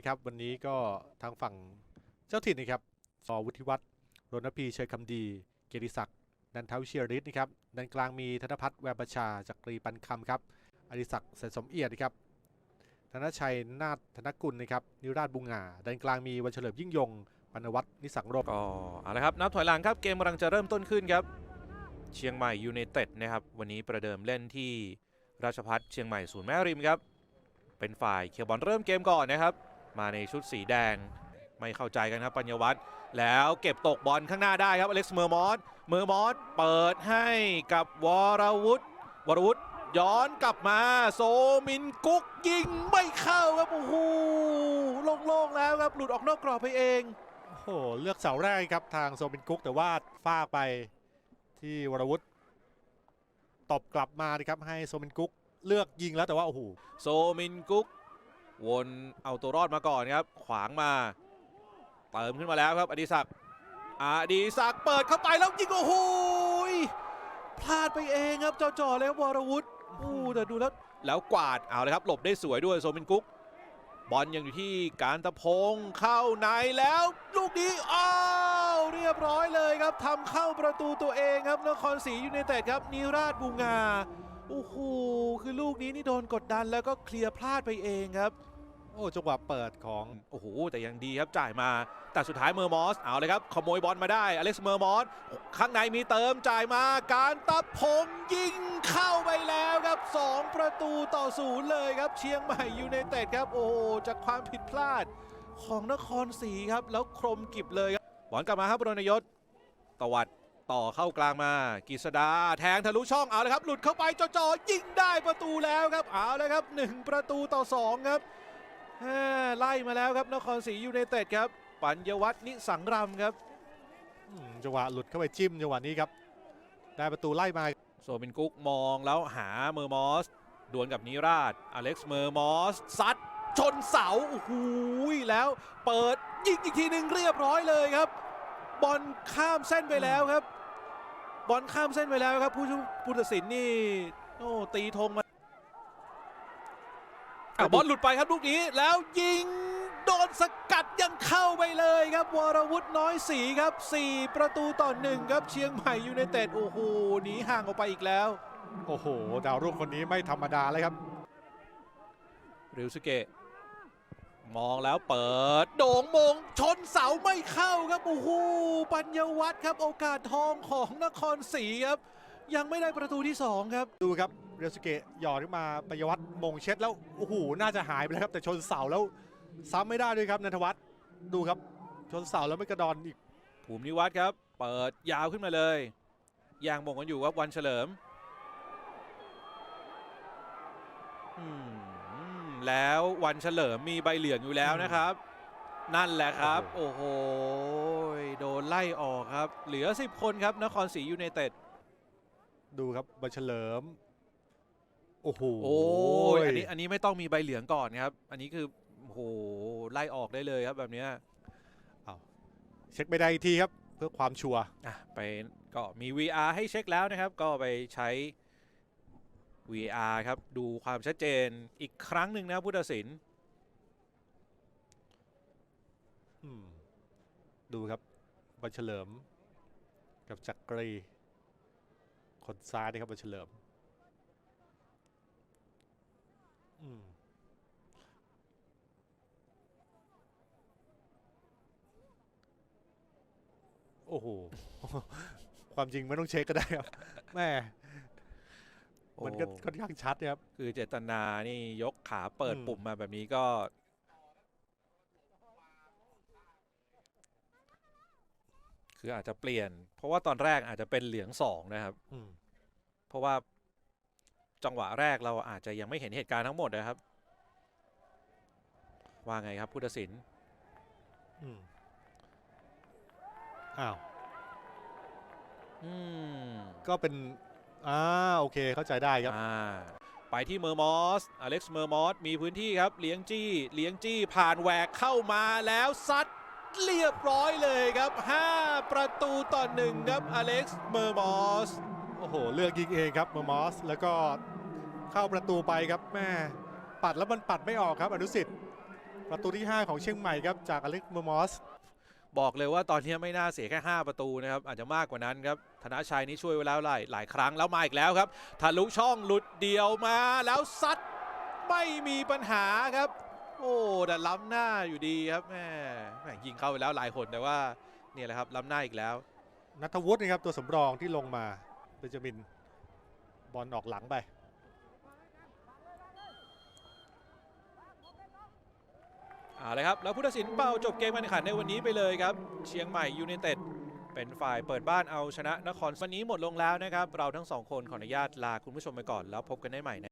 นะครับ วันนี้ก็ทางฝั่งเจ้าถิ่นนะครับสอวุฒิวัฒน์รณพีเชัยคำดี เกียรติศักดิ์นันทวิเชียริศนะครับด้านกลางมีธนพัฒน์แววประชาจากรีปันคำครับอดิศักดิ์แสนสมเอียดนะครับธนชัยนาถธนกุลนะครับนิราชบุงาด้านกลางมีวันเฉลิมยิ่งยงปนวัฒน์นิสังรมก็เอาละครับนับถอยหลังครับเกมกำลังจะเริ่มต้นขึ้นครับ เชียงใหม่ยูไนเต็ดนะครับวันนี้ประเดิมเล่นที่ราชพัฒเชียงใหม่ศูนย์แม่ริมครับเป็นฝ่ายเคียบอลเริ่มเกมก่อนนะครับ มาในชุดสีแดง ไม่เข้าใจกันครับปัญญวัฒน์แล้วเก็บตกบอลข้างหน้าได้ครับอเล็กซ์เมอร์มอสเมอร์มอสเปิดให้กับวรวุฒิวรวุฒิย้อนกลับมาโซมินกุ๊กยิงไม่เข้าครับโอ้โหโล่งๆแล้วครับหลุดออกนอกกรอบไปเองโอ้โหเลือกเสาแรกครับทางโซบินกุ๊กแต่ว่าฟากไปที่วรวุฒิตบกลับมานะครับให้โซบินกุ๊กเลือกยิงแล้วแต่ว่าโอ้โหโซมินกุ๊ก วนเอาตัวรอดมาก่อนครับ ขวางมา เติมขึ้นมาแล้วครับ อดิศักดิ์อดิศักดิ์เปิดเข้าไปแล้วยิงโอ้โหพลาดไปเองครับจ่อๆเลยครับวรวุฒิอู้แต่ดูแล้วแล้วกวาดเอาเลยครับ หลบได้สวยด้วยโซมินกุ๊กบอลยังอยู่ที่การตะพงเข้าในแล้ว ลูกนี้อ้าวเรียบร้อยเลยครับทำเข้าประตูตัวเองครับนครศรียูไนเต็ดครับนิราชบูงาโอ้โหคือลูกนี้นี่โดนกดดันแล้วก็เคลียร์พลาดไปเองครับ โอ้จังหวะเปิดของโอ้โหแต่ยังดีครับจ่ายมา แต่สุดท้ายเมอร์มอสเอาเลยครับขโมยบอลมาได้อเล็กซ์เมอร์มอสข้างในมีเติมจ่ายมาการตะพงยิงเข้าไปแล้วครับ 2 ประตูต่อศูนย์เลยครับ เชียงใหม่ยูไนเต็ดครับ โอ้โหจากความผิดพลาดของนครศรีครับ แล้วครมกิบเลยครับบอลกลับมาครับรณยศตวัดต่อเข้ากลางมากิษดา แทงทะลุช่องเอาเลยครับ หลุดเข้าไปจ่อๆยิงได้ประตูแล้วครับเอาเลยครับ 1 ประตูต่อ2ครับ ไล่มาแล้วครับนครศรียูไนเต็ดครับ ปัญญวัฒน์นิสังรำครับอืมจังหวะหลุดเข้าไปจิ้มจังหวะนี้ครับ ได้ประตูไล่มาโซบินกุ๊กมองแล้วหาเมอร์มอสดวลกับนิราชอเล็กซ์เมอร์มอสซัดชนเสาโอ้โหแล้วเปิดยิงอีกทีหนึ่งเรียบร้อยเลยครับ บอลข้ามเส้นไปแล้วครับ บอลข้ามเส้นไปแล้วครับ ผู้ผู้ตัดสินนี่โอ้ตีธงมา อะบอลหลุดไปครับลูกนี้แล้วยิงโดนสกัดยังเข้าไปเลยครับ วรวุฒิน้อยสีครับ 4 ประตูต่อหนึ่งครับเชียงใหม่ยูไนเต็ดโอ้โหหนีห่างออกไปอีกแล้ว โอ้โห ดาวรุ่งคนนี้ไม่ธรรมดาเลยครับ ริวสเกะมองแล้วเปิด โด่งมงชนเสาไม่เข้าครับ โอ้โหปัญญวัฒน์ครับ โอกาสทองของนครศรีครับ ยังไม่ได้ประตูที่ 2 ครับ ดูครับ เรียวสเกะหยอดขึ้นมาปยวัฒน์มงเช็ดแล้วโอ้โหน่าจะหายไปแล้วครับแต่ชนเสาแล้วซ้ำไม่ได้ด้วยครับนันทวัฒน์ดูครับชนเสาแล้วไม่กระดอนอีกภูมินิวัฒน์ครับ เปิดยาวขึ้นมาเลยย่างมงกันอยู่ครับวันเฉลิมอืมแล้ววันเฉลิมมีใบเหลืองอยู่แล้วนะครับ นั่นแหละครับ โอ้โหโดนไล่ออกครับ เหลือ 10 คนครับนครศรียูไนเต็ดดูครับบัญเฉลิม โอ้โหโอ้ยอันนี้อันนี้ไม่ต้องมีใบเหลืองก่อนครับ อันนี้คือโอ้โหไล่ออกได้เลยครับแบบเนี้ยเช็คไม่ได้อีกทีครับ เพื่อความชัวร์อะไปก็มี VR ให้เช็คแล้วนะครับ ก็ไปใช้ VR ครับ ดูความชัดเจนอีกครั้งหนึ่งนะผู้ตัดสินอืมดูครับบัญเฉลิม กับจักรี คนซ้ายนะครับบัญเฉลิม อืมโอ้โห ความจริงไม่ต้องเช็คก็ได้ครับ แม่ มันก็โอ้ค่อนข้างชัดนะครับ คือเจตนานี่ยกขาเปิดอืมปุ่มมาแบบนี้ก็ คืออาจจะเปลี่ยน เพราะว่าตอนแรกอาจจะเป็นเหลืองสองนะครับอืมเพราะว่า จังหวะแรกเราอาจจะยังไม่เห็นเหตุการณ์ทั้งหมดนะครับ ว่าไงครับผู้ตัดสินอืมอ้าวอืมก็เป็นอ่าโอเคเข้าใจได้ครับอ่าไปที่เมอร์มอส อเล็กซ์เมอร์มอส มีพื้นที่ครับเลี้ยงจี้ เลี้ยงจี้ผ่านแหวกเข้ามาแล้วซัดเรียบร้อยเลยครับ 5 ประตูต่อหนึ่งครับ อเล็กซ์เมอร์มอส โอ้โห เลือกยิงเองครับ เมอร์มอส แล้วก็ เข้าประตูไปครับแม่ปัดแล้วมันปัดไม่ออกครับอนุสิทธิ์ประตูที่ 5 ของเชียงใหม่ครับจากอเล็กเมอร์มอสบอกเลยว่าตอนนี้ไม่น่าเสียแค่ 5 ประตูนะครับอาจจะมากกว่านั้นครับธนชัยนี่ช่วยไว้แล้วหลายหลายครั้งแล้วมาอีกแล้วครับทะลุช่องหลุดเดียวมาแล้วซัดไม่มีปัญหาครับ โอ้แต่ล้ำหน้าอยู่ดีครับแม่แม่ยิงเข้าไปแล้วหลายคนแต่ว่าเนี่ยแหละครับล้ำหน้าอีกแล้วนัทวุฒินะครับตัวสำรองที่ลงมาเบนจามินบอลออกหลังไป เอาเลยครับ แล้วผู้ตัดสินเป่าจบเกมการแข่งขันในวันนี้ไปเลยครับ เชียงใหม่ยูเนเต็ดเป็นฝ่ายเปิดบ้านเอาชนะนครวันนี้หมดลงแล้วนะครับ เราทั้งสองคนขออนุญาตลาคุณผู้ชมไปก่อนแล้วพบกันได้ใหม่ใน